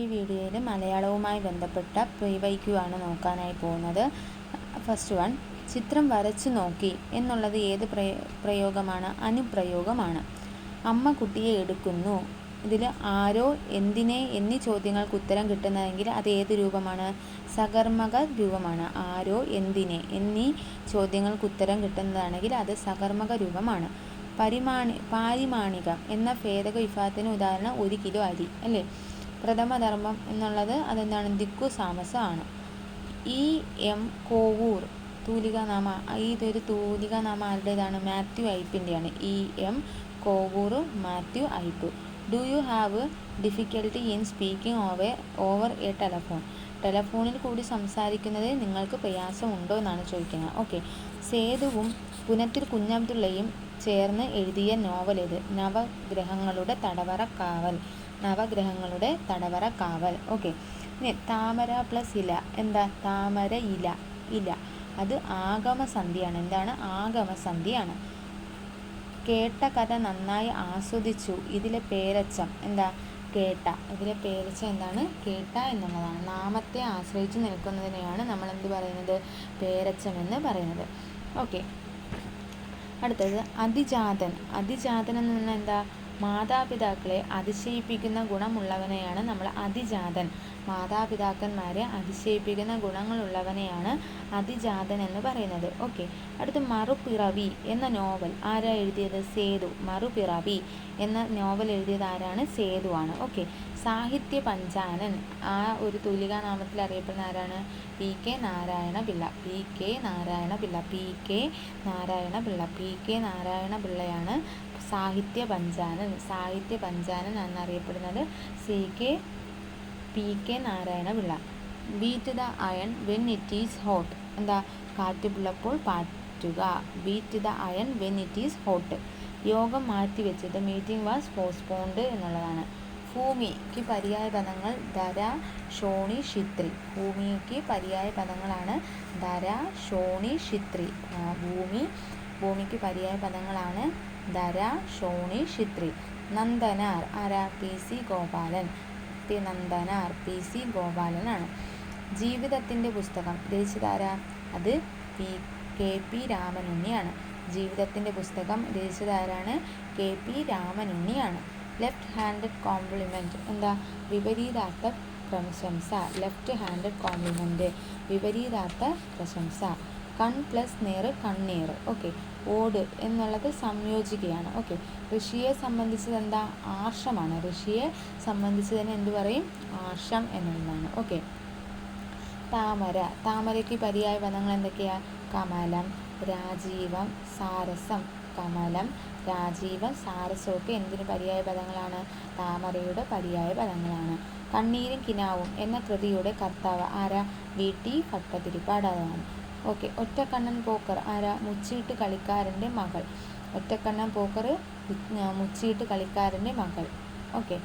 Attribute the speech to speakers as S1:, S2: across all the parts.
S1: ഈ വീഡിയോയിൽ മലയാളവുമായി ബന്ധപ്പെട്ട പ്രീവൈക്യു നോക്കാനായി പോകുന്നത്. ഫസ്റ്റ് വൺ ചിത്രം വരച്ചു നോക്കി എന്നുള്ളത് ഏത് പ്രയോഗമാണ്? അനുപ്രയോഗമാണ്. അമ്മ കുട്ടിയെ എടുക്കുന്നു. ഇതിൽ ആരോ എന്തിനെ എന്നീ ചോദ്യങ്ങൾക്ക് ഉത്തരം കിട്ടുന്നതെങ്കിൽ അത് ഏത് രൂപമാണ്? സകർമ്മക രൂപമാണ്. ആരോ എന്തിനെ എന്നീ ചോദ്യങ്ങൾക്ക് ഉത്തരം കിട്ടുന്നതാണെങ്കിൽ അത് സകർമ്മക രൂപമാണ്. പരിമാണി പാരിമാണികം എന്ന ഭേദക വിഭാഗത്തിന് ഉദാഹരണം ഒരു കിലോ അരി അല്ലേ? പ്രഥമധർമ്മം എന്നുള്ളത് അതെന്താണ്? ദിക്കു സാമസ ആണ്. ഇ എം കോവൂർ തൂലികാനാമ ഇതൊരു തൂലികാനാമ ആരുടേതാണ്? Mathew ഐപ്പിന്റെയാണ് E M Kovoor Mathew Aipe do you have difficulty in speaking over over a telephone? ടെലഫോണിൽ കൂടി സംസാരിക്കുന്നത് നിങ്ങൾക്ക് പ്രയാസമുണ്ടോ എന്നാണ് ചോദിക്കുന്നത്. ഓക്കെ. സേതുവും പുനത്തിൽ കുഞ്ഞബ്ദുള്ളയും ചേർന്ന് എഴുതിയ നോവൽ ഇത് നവഗ്രഹങ്ങളുടെ തടവറ കാവൽ. നവഗ്രഹങ്ങളുടെ തടവറ കാവൽ. ഓക്കെ ഇനി താമര പ്ലസ് ഇല. എന്താ? താമര ഇല. ഇല. അത് ആഗമസന്ധിയാണ്. എന്താണ്? ആഗമസന്ധിയാണ്. കേട്ട കഥ നന്നായി ആസ്വദിച്ചു. ഇതിലെ പേരച്ചം എന്താ? കേട്ട. ഇതിലെ പേരച്ചം എന്താണ്? കേട്ട എന്നുള്ളതാണ്. നാമത്തെ ആശ്രയിച്ച് നിൽക്കുന്നതിനെയാണ് നമ്മൾ എന്ത് പറയുന്നത്? പേരച്ചം എന്ന് പറയുന്നത്. ഓക്കെ അടുത്തത് അതിജാതൻ. അതിജാതൻ എന്ന് പറഞ്ഞാൽ എന്താ? മാതാപിതാക്കളെ അതിശയിപ്പിക്കുന്ന ഗുണമുള്ളവനെയാണ് നമ്മൾ അതിജാതൻ. മാതാപിതാക്കന്മാരെ അതിശയിപ്പിക്കുന്ന ഗുണങ്ങളുള്ളവനെയാണ് അതിജാതൻ എന്ന് പറയുന്നത്. ഓക്കെ അടുത്ത് മറുപിറവി എന്ന നോവൽ ആരാ എഴുതിയത്? സേതു. മറുപിറവി എന്ന നോവൽ എഴുതിയത് ആരാണ്? ആണ്. ഓക്കെ സാഹിത്യ പഞ്ചാനൻ. ആ ഒരു നാമത്തിൽ അറിയപ്പെടുന്ന ആരാണ്? P K Narayana Pillai. P K Narayana Pillai. P K Narayana Pillai. P K Narayana പിള്ളയാണ് Sahitya Panchanan. Sahitya Panchanan എന്നറിയപ്പെടുന്നത് C K P K Narayana Pillai beat the iron when it is hot. എന്താ? കാറ്റുപിള്ളപ്പോൾ പാറ്റുക. Beat the iron when it is hot. യോഗം മാറ്റിവെച്ചത് meeting was postponed എന്നുള്ളതാണ്. ഭൂമിക്ക് പര്യായ പദങ്ങൾ ധര ഷോണി ഷിത്രി ഭൂമിക്ക് പര്യായ പദങ്ങളാണ് ധര ഷോണി ഷിത്രി ഭൂമി ഭൂമിക്ക് പര്യായ പദങ്ങളാണ് ധര ഷോണി ഷിത്രി നന്ദനാർ ആരാ? P C Gopalan. Nandanar P C ഗോപാലനാണ്. ജീവിതത്തിന്റെ പുസ്തകം. രചിച്ചതാര അത് പി കെ പി രാമനുണ്ണിയാണ്. ജീവിതത്തിന്റെ പുസ്തകം രചിച്ചതാരാണ് കെ പി രാമനുണ്ണിയാണ്. ലെഫ്റ്റ് ഹാൻഡഡ് കോംപ്ലിമെന്റ് എന്താ? വിപരീതാർത്ഥ പ്രശംസ. ലെഫ്റ്റ് ഹാൻഡഡ് കോംപ്ലിമെന്റ് വിപരീതാർത്ഥ പ്രശംസ. കൺ പ്ലസ് നേർ കണ്ണീർ. ഓക്കെ. ഓട് എന്നുള്ളത് സംയോജിക്കുകയാണ് ഓക്കെ. ഋഷിയെ സംബന്ധിച്ചത് എന്താ? ആർഷമാണ്. ഋഷിയെ സംബന്ധിച്ചതിന് എന്ത് പറയും? ആർഷം എന്നുള്ളതാണ്. ഓക്കെ. താമര. താമരയ്ക്ക് പര്യായ പദങ്ങൾ എന്തൊക്കെയാണ് കമലം രാജീവം സാരസം. കമലം രാജീവം സാരസമൊക്കെ എന്തിന് പര്യായ പദങ്ങളാണ്? താമരയുടെ പര്യായ പദങ്ങളാണ്. കണ്ണീരും കിനാവും എന്ന കൃതിയുടെ കർത്താവ് ആരാ? വി. ടി. ഭട്ടതിരിപ്പാടാണ് ഓക്കെ ഒറ്റക്കണ്ണൻ പോക്കർ. ആരാ? മുച്ചീട്ട് കളിക്കാരന്റെ മകൾ. ഒറ്റക്കണ്ണൻ പോക്കർ മുച്ചീട്ട് കളിക്കാരന്റെ മകൾ. Okay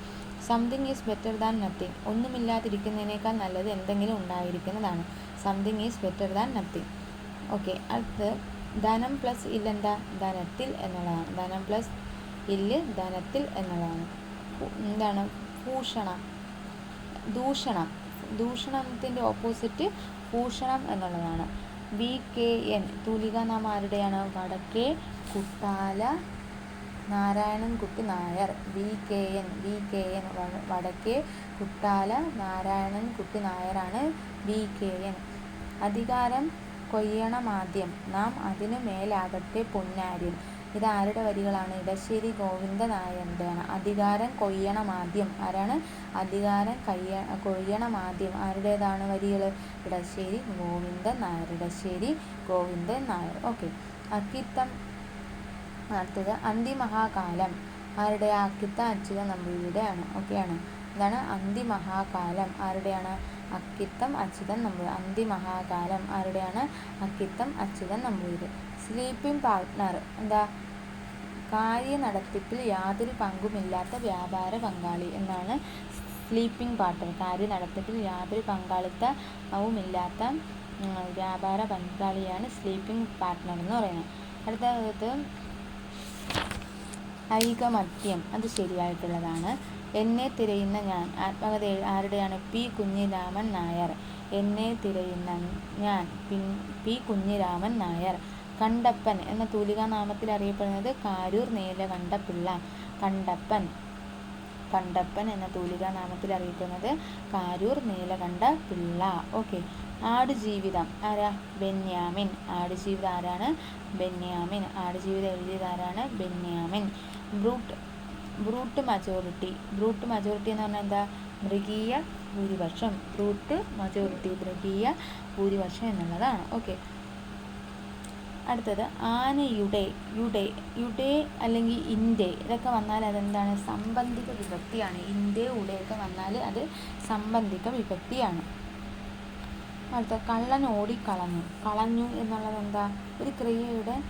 S1: something is better than nothing ഒന്നുമില്ലാതിരിക്കുന്നതിനേക്കാൾ നല്ലത് എന്തെങ്കിലും ഉണ്ടായിരിക്കുന്നതാണ്. Something is better than nothing okay അടുത്ത് ധനം പ്ലസ് ഇല്ലെന്താ ധനത്തിൽ എന്നുള്ളതാണ് ധനം പ്ലസ് ഇല്ല് ധനത്തിൽ എന്നുള്ളതാണ് എന്താണ്? ഭൂഷണം. ദൂഷണം. ദൂഷണത്തിന്റെ ഓപ്പോസിറ്റ് ഭൂഷണം എന്നുള്ളതാണ്. V K N. തൂലിക നാം ആരുടെയാണ് Vadakke Koottala Narayanankutty Nair. V K N V K N Vadakke Koottala Narayanankutty നായരാണ് വി കെ എൻ. അധികാരം കൊയ്യണമാദ്യം. നാം അതിനു മേലാകട്ടെ പൊന്നാര്യൻ ഇത് ആരുടെ വരികളാണ്? ഇടശ്ശേരി ഗോവിന്ദ നായരുടെയാണ് അധികാരം കൊയ്യണമാദ്യം. ആരാണ്? അധികാരം കയ്യ കൊയ്യണമാദ്യം. ആരുടേതാണ് വരികൾ ഇടശ്ശേരി ഗോവിന്ദൻ നായർ ഇടശ്ശേരി ഗോവിന്ദൻ നായർ ഓക്കെ. അക്കിത്തം അടുത്തത് അന്തിമഹാകാലം. ആരുടെ? അക്കിത്ത അച്യുത നമ്പൂതിരിയുടെയാണ്. ഓക്കെയാണ് ഇതാണ് അന്തിമഹാകാലം. ആരുടെയാണ്? അക്കിത്തം അച്യുതൻ നമ്പൂതിരി. അന്തിമഹാകാലം. ആരുടെയാണ്? അക്കിത്തം അച്യുതൻ നമ്പൂതിരി. സ്ലീപ്പിംഗ് പാർട്ട്ണർ എന്താ കാര്യ നടത്തിപ്പിൽ യാതൊരു പങ്കുമില്ലാത്ത വ്യാപാര പങ്കാളി എന്നാണ് സ്ലീപ്പിംഗ് പാർട്ട്ണർ കാര്യ നടത്തിപ്പിൽ യാതൊരു പങ്കാളിത്തവുമില്ലാത്ത വ്യാപാര പങ്കാളിയാണ് സ്ലീപ്പിംഗ് പാർട്ട്ണർ എന്ന് പറയുന്നത്. അടുത്തത് ഐകമത്യം അത് ശരിയായിട്ടുള്ളതാണ്. എന്നെ തിരയുന്ന ഞാൻ ആത്മകഥ ആരുടെയാണ്? പി കുഞ്ഞിരാമൻ നായർ. എന്നെ തിരയുന്ന ഞാൻ പി കുഞ്ഞിരാമൻ നായർ. കണ്ടപ്പൻ എന്ന തൂലികാനാമത്തിൽ അറിയപ്പെടുന്നത് കാരൂർ നീലകണ്ഠപിള്ള കണ്ടപ്പൻ. കണ്ടപ്പൻ എന്ന തൂലികാനാമത്തിൽ അറിയപ്പെടുന്നത് കാരൂർ നീലകണ്ഠ പിള്ള. ഓക്കെ. ആടുജീവിതം. ആരാ? ബെന്യാമിൻ. ആടുജീവിതം ആരാണ്? ബെന്യാമിൻ. ആടുജീവിതം എഴുതിയത് ആരാണ്? Benyamin. Brute brute majority brute majority എന്ന് പറഞ്ഞാൽ എന്താ? മൃഗീയ ഭൂരിപക്ഷം. ബ്രൂട്ട് മജോറിറ്റി മൃഗീയ ഭൂരിപക്ഷം എന്നുള്ളതാണ്. ഓക്കെ. അടുത്തത് ആനയുടെ യുടെ യുടെ അല്ലെങ്കിൽ ഇന്റെ. ഇതൊക്കെ വന്നാൽ അതെന്താണ്? സംബന്ധിക വിഭക്തിയാണ്. ഇന്റെ ഉടെയൊക്കെ വന്നാൽ അത് സംബന്ധിക വിഭക്തിയാണ്. അടുത്ത കള്ളൻ ഓടിക്കളഞ്ഞു. കളഞ്ഞു എന്നുള്ളത് എന്താ? ഒരു ക്രിയയുടെ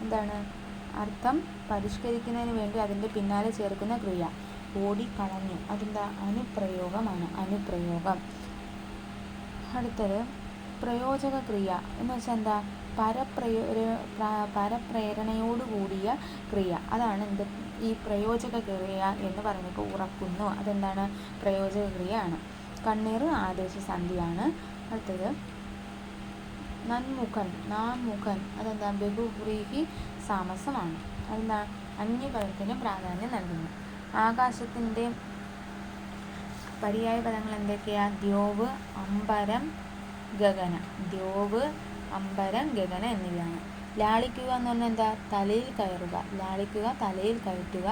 S1: എന്താണ്? അർത്ഥം പരിഷ്കരിക്കുന്നതിന് വേണ്ടി അതിന്റെ പിന്നാലെ ചേർക്കുന്ന ക്രിയ. ഓടിക്കളഞ്ഞു. അതെന്താ? അനുപ്രയോഗമാണ്. അനുപ്രയോഗം. അടുത്തത് പ്രയോജക ക്രിയ എന്ന് വെച്ചാൽ എന്താ? പരപ്രയോ പരപ്രേരണയോടുകൂടിയ ക്രിയ. അതാണ് എന്ത് ഈ പ്രയോജക ക്രിയ എന്ന് പറയുന്നത് ഉറക്കുന്നു. അതെന്താണ്? പ്രയോജക ക്രിയയാണ് കണ്ണീർ ആദേശസന്ധിയാണ്. അടുത്തത് നന്മുഖൻ നാമുഖൻ അതെന്താ? ബഹുബ്രീഹി സാമസമാണ്. അതെന്താ? അന്യപദത്തിന് പ്രാധാന്യം നൽകുന്നു. ആകാശത്തിന്റെ പര്യായ പദങ്ങൾ എന്തൊക്കെയാ? ദ്യോവ് അമ്പരം ഗഗന. ദ്യോവ് അമ്പരം ഗഗന എന്നിവയാണ്. ലാളിക്കുക എന്ന് പറഞ്ഞാൽ എന്താ? തലയിൽ കയറുക. ലാളിക്കുക തലയിൽ കയറ്റുക.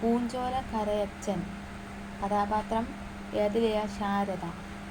S1: പൂഞ്ചോല കരയച്ചൻ. കഥാപാത്രം ഏതിലെയാ? ശാരദ.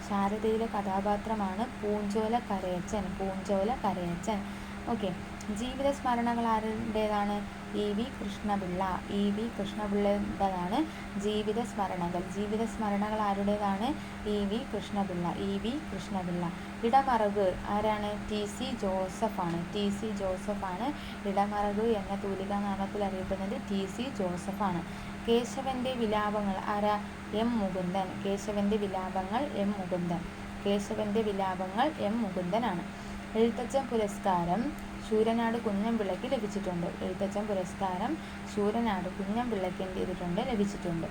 S1: ശാരദയിലെ കഥാപാത്രമാണ് പൂഞ്ചോല കരയച്ചൻ. പൂഞ്ചോല കരയച്ചൻ. ഓക്കെ. ജീവിത സ്മരണകൾ ആരുടേതാണ് E V Krishnapillai. E V കൃഷ്ണപിള്ളയുടേതാണ് Jeevitha സ്മരണകൾ ജീവിത സ്മരണകൾ ആരുടേതാണ് E V Krishnapillai. E V Krishnapillai. Idamaruku ആരാണ്? ടി സി ജോസഫാണ്. ടി സി ജോസഫാണ് ഇടമറക് എന്ന തൂലിക നാമത്തിൽ അറിയപ്പെടുന്നത് ടി സി ജോസഫാണ്. കേശവന്റെ വിലാപങ്ങൾ ആരാ? എം മുകുന്ദൻ. കേശവന്റെ വിലാപങ്ങൾ എം മുകുന്ദൻ. കേശവന്റെ വിലാപങ്ങൾ എം മുകുന്ദനാണ്. എഴുത്തച്ഛൻ പുരസ്കാരം ശൂരനാട് കുഞ്ഞൻപിള്ളയ്ക്ക് ലഭിച്ചിട്ടുണ്ട്. എഴുത്തച്ഛൻ പുരസ്കാരം ശൂരനാട് കുഞ്ഞൻപിള്ളയ്ക്ക് എന്ത് ചെയ്തിട്ടുണ്ട് ലഭിച്ചിട്ടുണ്ട്.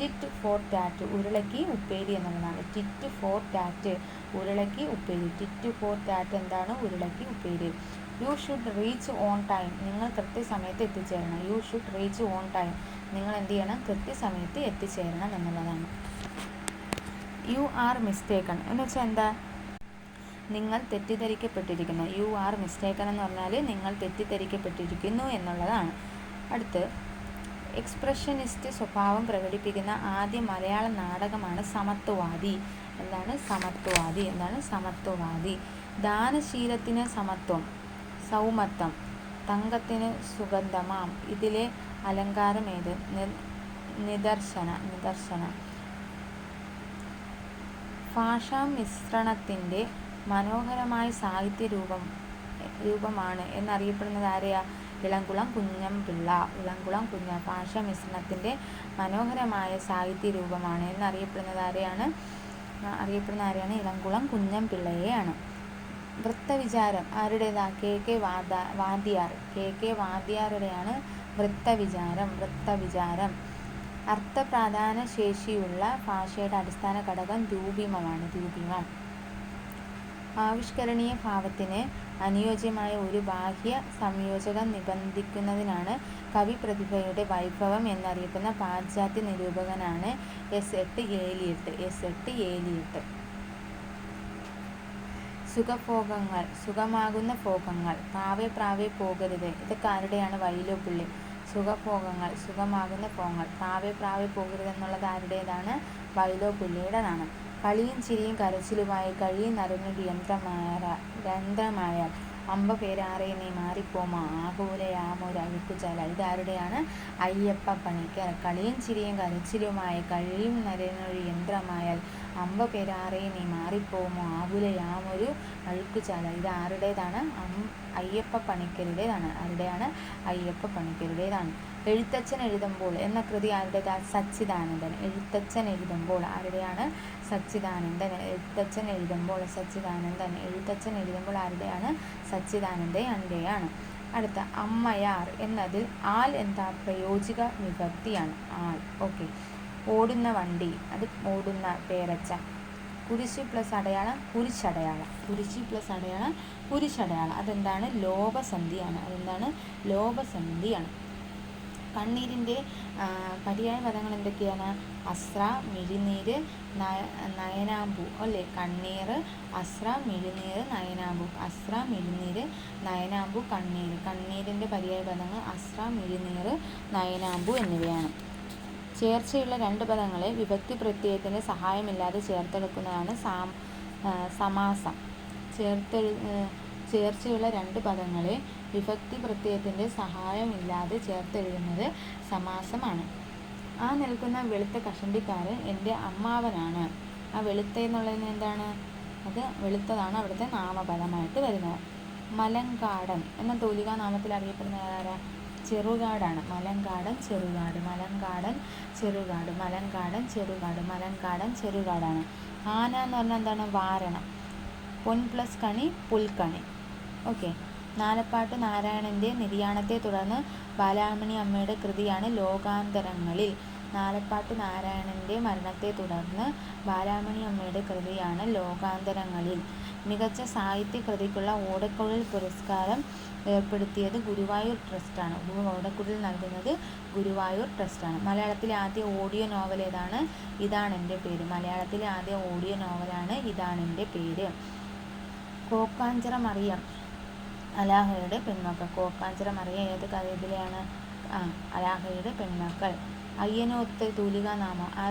S1: ടിറ്റ് ഫോർ ടാറ്റ് ഉരുളക്കി ഉപ്പേരി എന്നുള്ളതാണ് ടിറ്റ് ഫോർ ടാറ്റ് ഉരുളക്കി ഉപ്പേരി. ടിറ്റ് ഫോർ ടാറ്റ് എന്താണ്? ഉരുളക്കി ഉപ്പേരി. You should reach on time. നിങ്ങൾ കൃത്യസമയത്ത് എത്തിച്ചേരണം. You should reach on time. നിങ്ങൾ എന്ത് ചെയ്യണം? കൃത്യസമയത്ത് എത്തിച്ചേരണം എന്നുള്ളതാണ്. You are mistaken. എന്ന് വെച്ചാൽ എന്താ? നിങ്ങൾ തെറ്റിദ്ധരിക്കപ്പെട്ടിരിക്കുന്നു. യു ആർ മിസ്റ്റേക്കൺ എന്ന് പറഞ്ഞാൽ നിങ്ങൾ തെറ്റിദ്ധരിക്കപ്പെട്ടിരിക്കുന്നു എന്നുള്ളതാണ്. അടുത്ത് എക്സ്പ്രഷനിസ്റ്റ് സ്വഭാവം പ്രകടിപ്പിക്കുന്ന ആദ്യ മലയാള നാടകമാണ് സമത്വവാദി. എന്താണ് സമത്വവാദി? എന്താണ് സമത്വവാദി? ദാനശീലത്തിന് സമത്വം സൗമത്വം തങ്കത്തിന് സുഗന്ധമാം. ഇതിലെ അലങ്കാരം ഏത്? നിദർശന നിദർശന. ഭാഷാ മിശ്രണത്തിന്റെ മനോഹരമായ സാഹിത്യ രൂപം രൂപമാണ് എന്നറിയപ്പെടുന്നത് ആരെയാ? ഇളംകുളം കുഞ്ഞംപിള്ള ഇളംകുളം കുഞ്ഞ ഭാഷ മിശ്രണത്തിന്റെ മനോഹരമായ സാഹിത്യ രൂപമാണ് എന്നറിയപ്പെടുന്നത് ആരെയാണ്? അറിയപ്പെടുന്ന ആരെയാണ്? ഇളംകുളം കുഞ്ഞംപിള്ളയെയാണ് വൃത്തവിചാരം ആരുടേതാ? കെ കെ വാദ വാദ്യാർ. കെ കെ വാദ്യാരുടെയാണ് വൃത്തവിചാരം വൃത്തവിചാരം. അർത്ഥപ്രാധാന ശേഷിയുള്ള ഭാഷയുടെ അടിസ്ഥാന ഘടകം രൂപിമമാണ് രൂപിമം. ആവിഷ്കരണീയ ഭാവത്തിന് അനുയോജ്യമായ ഒരു ബാഹ്യ സംയോജകം നിബന്ധിക്കുന്നതിനാണ് കവി പ്രതിഭയുടെ വൈഭവം എന്നറിയപ്പെടുന്ന പാശ്ചാത്യ നിരൂപകനാണ് എസ് എട്ട് ഏലിയട്ട് എസ് എട്ട് ഏലിയട്ട്. സുഖഭോഗങ്ങൾ സുഖമാകുന്ന ഭോഗങ്ങൾ പ്രാവെ പ്രാവെ പോകരുത്. ഇതൊക്കെ ആരുടെയാണ്? വൈലോപ്പിള്ളി സുഖഭോഗങ്ങൾ സുഖമാകുന്ന ഭോഗങ്ങൾ പ്രാവെ പോകരുത് എന്നുള്ളത് ആരുടേതാണ്? വൈലോപ്പിള്ളിയുടേതാണ് കളിയും ചിരിയും കരച്ചിലുമായി കഴിയുന്നറിഞ്ഞൊരു യന്ത്രമായ യന്ത്രമായാൽ അമ്പ പേരാറേ നീ മാറിപ്പോമോ ആകൂലയാമൊരു അഴുക്കുചാല ഇതാരുടെയാണ്? അയ്യപ്പ പണിക്കർ കളിയും ചിരിയും കരച്ചിലുമായി കഴിയും നരനൊരു യന്ത്രമായാൽ. അമ്പ പേരാറേ നീ മാറിപ്പോമോ ആകുലയാമൊരു അഴുക്കുചാല ഇത് ആരുടേതാണ് അയ്യപ്പ പണിക്കരുടേതാണ്. ആരുടെയാണ്? അയ്യപ്പ പണിക്കരുടേതാണ്. എഴുത്തച്ഛൻ എഴുതുമ്പോൾ എന്ന കൃതി ആരുടെ സച്ചിദാനന്ദൻ. എഴുത്തച്ഛൻ എഴുതുമ്പോൾ ആരുടെയാണ്? സച്ചിദാനന്ദൻ. എഴുത്തച്ഛൻ എഴുതുമ്പോൾ സച്ചിദാനന്ദൻ. എഴുത്തച്ഛൻ എഴുതുമ്പോൾ ആരുടെയാണ്? സച്ചിദാനന്ദന്റെയാണ് അടുത്ത അമ്മയാർ എന്നതിൽ ആൽ എന്താ? പ്രയോജിക വിഭക്തിയാണ് ആൾ. ഓക്കെ. ഓടുന്ന വണ്ടി. അത് ഓടുന്ന പേരച്ച. കുരിശി പ്ലസ് അടയാളം കുരിശടയാളം കുരിശി പ്ലസ് അടയാളം കുരിശടയാളം അതെന്താണ്? ലോപസന്ധിയാണ്. അതെന്താണ്? ലോപസന്ധിയാണ്. കണ്ണീരിന്റെ പര്യായ പദങ്ങൾ എന്തൊക്കെയാണ്? അസ്ര മിഴിനീര് നയ നയനാമ്പു അല്ലേ? കണ്ണീർ അസ്ര മിഴിനീർ നയനാമ്പു. അസ്ര മിഴിനീര് നയനാമ്പു കണ്ണീർ കണ്ണീരിന്റെ പര്യായ പദങ്ങൾ അസ്ര മിഴിനീർ നയനാമ്പു എന്നിവയാണ്. ചേർച്ചയുള്ള രണ്ട് പദങ്ങളെ വിഭക്തി പ്രത്യയത്തിന്റെ സഹായമില്ലാതെ ചേർത്തെടുക്കുന്നതാണ് സാം സമാസം. ചേർത്തെഴു ചേർച്ചയുള്ള രണ്ട് പദങ്ങളെ വിഭക്തി പ്രത്യയത്തിന്റെ സഹായമില്ലാതെ ചേർത്തെഴുതുന്നത് സമാസമാണ്. ആ നിൽക്കുന്ന വെളുത്ത കഷണ്ടിക്കാരൻ എന്റെ അമ്മാവനാണ്. ആ വെളുത്ത എന്നുള്ളതിന് എന്താണ്? അത് വെളുത്തതാണ് അവിടുത്തെ നാമപദമായിട്ട് വരുന്നത്. മലങ്കാടൻ എന്ന തൂലിക നാമത്തിൽ അറിയപ്പെടുന്ന ആരാ ചെറുകാടാണ്. മലങ്കാടൻ ചെറുകാട്. മലങ്കാടൻ ചെറുകാട്. മലങ്കാടൻ ചെറുകാട്. മലങ്കാടൻ ചെറുകാടാണ്. ആന എന്ന് പറഞ്ഞാൽ എന്താണ്? വാരണം. പൊൻ പ്ലസ് കണി പുൽക്കണി. ഓക്കെ. നാലപ്പാട്ട് നാരായണന്റെ നിര്യാണത്തെ തുടർന്ന് ബാലാമണി അമ്മയുടെ കൃതിയാണ് ലോകാന്തരങ്ങളിൽ. നാലപ്പാട്ട് നാരായണന്റെ മരണത്തെ തുടർന്ന് ബാലാമണി അമ്മയുടെ കൃതിയാണ് ലോകാന്തരങ്ങളിൽ. മികച്ച സാഹിത്യ കൃതിക്കുള്ള ഓടക്കുഴൽ പുരസ്കാരം ഏർപ്പെടുത്തിയത് ഗുരുവായൂർ ട്രസ്റ്റാണ് ഓടക്കുഴൽ നൽകുന്നത് ഗുരുവായൂർ ട്രസ്റ്റാണ് മലയാളത്തിലെ ആദ്യ ഓഡിയോ നോവൽ ഏതാണ്? ഇതാണ് എന്റെ പേര്. മലയാളത്തിലെ ആദ്യ ഓഡിയോ നോവലാണ് ഇതാണ് എന്റെ പേര്. കോക്കാഞ്ചിറ മറിയം അലാഹയുടെ പെൺമക്കൾ കോക്കാഞ്ചിറ മറിയ ഏത് കവിതയിലെയാണ് ആ അലാഹയുടെ പെൺമക്കൾ അയ്യനോത്ത് തൂലികാനാമം. ആ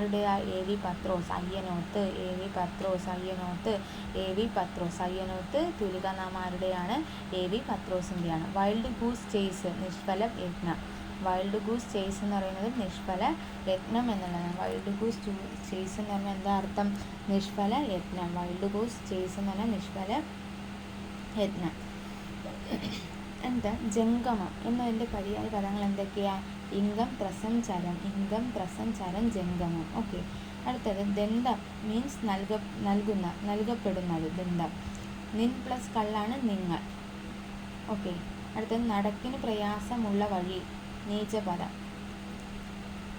S1: A V Pathros. Ayyanoth A V Pathros. Ayyanoth A V Pathros. Ayyanoth തൂലികാനാമം ആരുടെയാണ്? എ വി പത്രോസിന്റെയാണ്. വൈൽഡ് ഗൂസ് ചേസ് നിഷ്ഫല യജ്ഞം. വൈൽഡ് ഗൂസ് ചേസ് എന്ന് പറയുന്നത് നിഷ്ഫല യജ്ഞം എന്നുള്ളതാണ്. വൈൽഡ് ഗൂസ് ചേസ് എന്ന് പറഞ്ഞാൽ എന്താ അർത്ഥം? നിഷ്ഫല യജ്ഞം. വൈൽഡ് ഗൂസ് ചേസ് എന്ന് പറഞ്ഞാൽ നിഷ്ഫല യജ്ഞം. എന്താ? ജംഗമം. എന്നതിന്റെ പര്യായ പദങ്ങൾ എന്തൊക്കെയാണ് ഇംഗം പ്രസംചരം ഇംഗം പ്രസംചരം ജംഗമം. ഓക്കെ. അടുത്തത് ദന്തം മീൻസ് നൽക നൽകുന്ന നൽകപ്പെടുന്നത്. ദന്തം. നിൻ പ്ലസ് കള്ളാണ് നിങ്ങൾ. ഓക്കെ. അടുത്തത് നടക്കിന് പ്രയാസമുള്ള വഴി നീചപദം.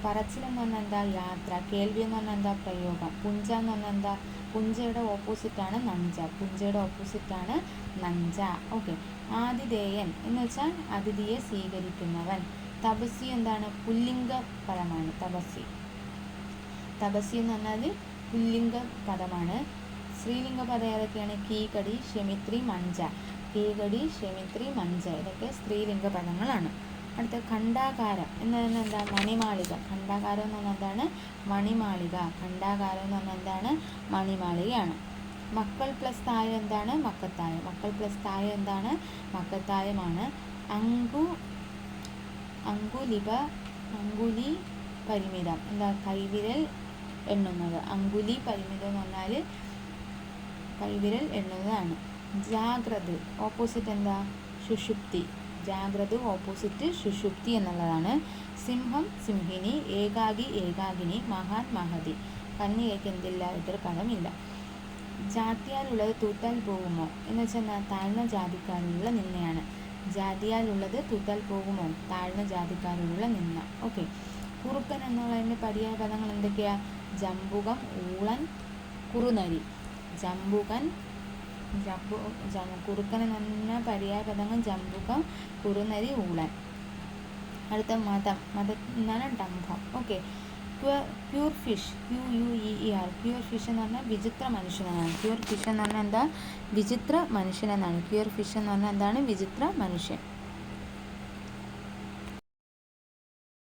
S1: പറച്ചിൽ എന്ന് പറഞ്ഞാൽ എന്താ? യാത്ര. കേൾവി എന്ന് പറഞ്ഞാൽ എന്താ? പ്രയോഗം. പുഞ്ച എന്ന് പറഞ്ഞാൽ എന്താ? പുഞ്ചയുടെ ഓപ്പോസിറ്റാണ് നഞ്ച. പുഞ്ചയുടെ ഓപ്പോസിറ്റാണ് നഞ്ച. ഓക്കെ. ആതിഥേയൻ എന്ന് വെച്ചാൽ അതിഥിയെ സ്വീകരിക്കുന്നവൻ. തപസ്സി എന്താണ്? പുല്ലിംഗ പദമാണ്. തപസ്സി. തപസ്സി എന്ന് പറഞ്ഞാൽ പുല്ലിംഗ പദമാണ്. സ്ത്രീലിംഗ പദം ഏതൊക്കെയാണ്? കീകടി ഷെമിത്രി മഞ്ച. കീകടി ഷെമിത്രി മഞ്ച. ഇതൊക്കെ സ്ത്രീലിംഗ പദങ്ങളാണ്. അടുത്ത ഖണ്ഡാകാരം എന്ന് പറഞ്ഞാൽ എന്താ? മണിമാളിക. ഖണ്ഡാകാരം എന്ന് പറഞ്ഞാൽ എന്താണ്? മണിമാളിക. ഖണ്ഡാകാരം എന്ന് പറഞ്ഞാൽ എന്താണ്? മണിമാളികയാണ്. മക്കൾ പ്ലസ് തായ എന്താണ്? മക്കത്തായം മക്കൾ പ്ലസ് തായ എന്താണ്? മക്കത്തായമാണ് അങ്കു അങ്കുലിപ അങ്കുലി പരിമിതം. എന്താ? കൈവിരൽ എണ്ണുന്നത്. അങ്കുലി പരിമിതം എന്ന് പറഞ്ഞാൽ കൈവിരൽ എണ്ണുന്നതാണ്. ജാഗ്രത്. ഓപ്പോസിറ്റ് എന്താ? സുഷുപ്തി. ജാഗ്രത ഓപ്പോസിറ്റ് സുഷുപ്തി എന്നുള്ളതാണ്. സിംഹം സിംഹിനി ഏകാഗി ഏകാഗിനി മഹാൻ മഹതി. കന്യകയ്ക്ക് എന്തില്ല? എതിർപദമില്ല ജാതിയാലുള്ളത് തൂത്താൽ പോകുമോ? എന്ന് വെച്ചാൽ താഴ്ന്ന ജാതിക്കാരിലുള്ള നിന്നയാണ് ജാതിയാലുള്ളത് തൂത്താൽ പോകുമോ? താഴ്ന്ന ജാതിക്കാരിലുള്ള നിന്ന ഓക്കെ. കുറുക്കൻ എന്നുള്ളതിന്റെ പര്യായ പദങ്ങൾ എന്തൊക്കെയാ? ജമ്പുകം ഊളൻ കുറുനരി. ജമ്പുകൻ ജമ്പു കുറുക്കൻ എന്ന് പറഞ്ഞ പര്യായ പദങ്ങൾ ജമ്പുകം കുറുനരി ഊളൻ. അടുത്ത മതം. മതം എന്നാണ് ഡംഭം. Okay. Pure fish U U E E R pure fish എന്ന് പറഞ്ഞാൽ വിചിത്ര മനുഷ്യനാണ് പ്യൂർ ഫിഷ് എന്ന് പറഞ്ഞാൽ എന്താ? വിചിത്ര മനുഷ്യനെന്നാണ്. പ്യൂർ ഫിഷ് എന്ന് പറഞ്ഞാൽ എന്താണ്? വിചിത്ര മനുഷ്യൻ.